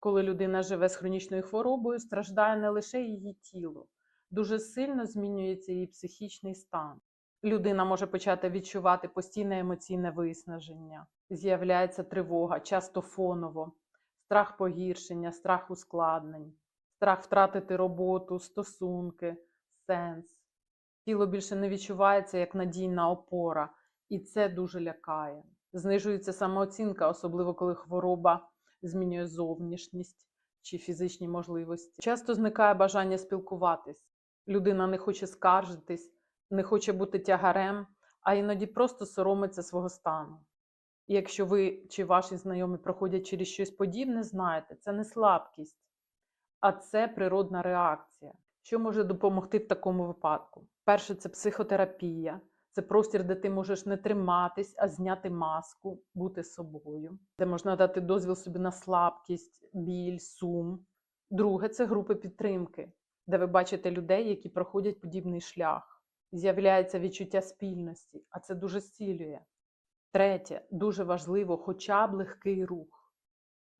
Коли людина живе з хронічною хворобою, страждає не лише її тіло, дуже сильно змінюється її психічний стан. Людина може почати відчувати постійне емоційне виснаження, з'являється тривога, часто фоново, страх погіршення, страх ускладнень, страх втратити роботу, стосунки, сенс. Тіло більше не відчувається як надійна опора, і це дуже лякає. Знижується самооцінка, особливо коли хвороба змінює зовнішність чи фізичні можливості. Часто зникає бажання спілкуватись. Людина не хоче скаржитись, не хоче бути тягарем, а іноді просто соромиться свого стану. І якщо ви чи ваші знайомі проходять через щось подібне, знайте, це не слабкість, а це природна реакція. Що може допомогти в такому випадку? Перше, це психотерапія. Це простір, де ти можеш не триматись, а зняти маску, бути собою, де можна дати дозвіл собі на слабкість, біль, сум. Друге це групи підтримки, де ви бачите людей, які проходять подібний шлях. З'являється відчуття спільності, а це дуже зцілює. Третє, дуже важливо, хоча б легкий рух,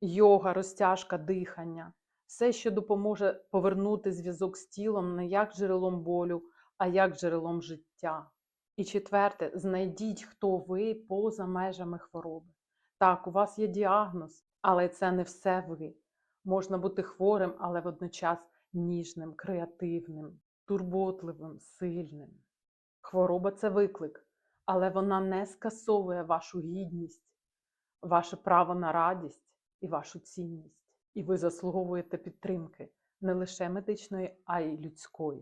йога, розтяжка, дихання, все, що допоможе повернути зв'язок з тілом не як джерелом болю, а як джерелом життя. І четверте, знайдіть, хто ви поза межами хвороби. Так, у вас є діагноз, але це не все ви. Можна бути хворим, але водночас ніжним, креативним, турботливим, сильним. Хвороба це виклик, але вона не скасовує вашу гідність, ваше право на радість і вашу цінність. І ви заслуговуєте підтримки не лише медичної, а й людської.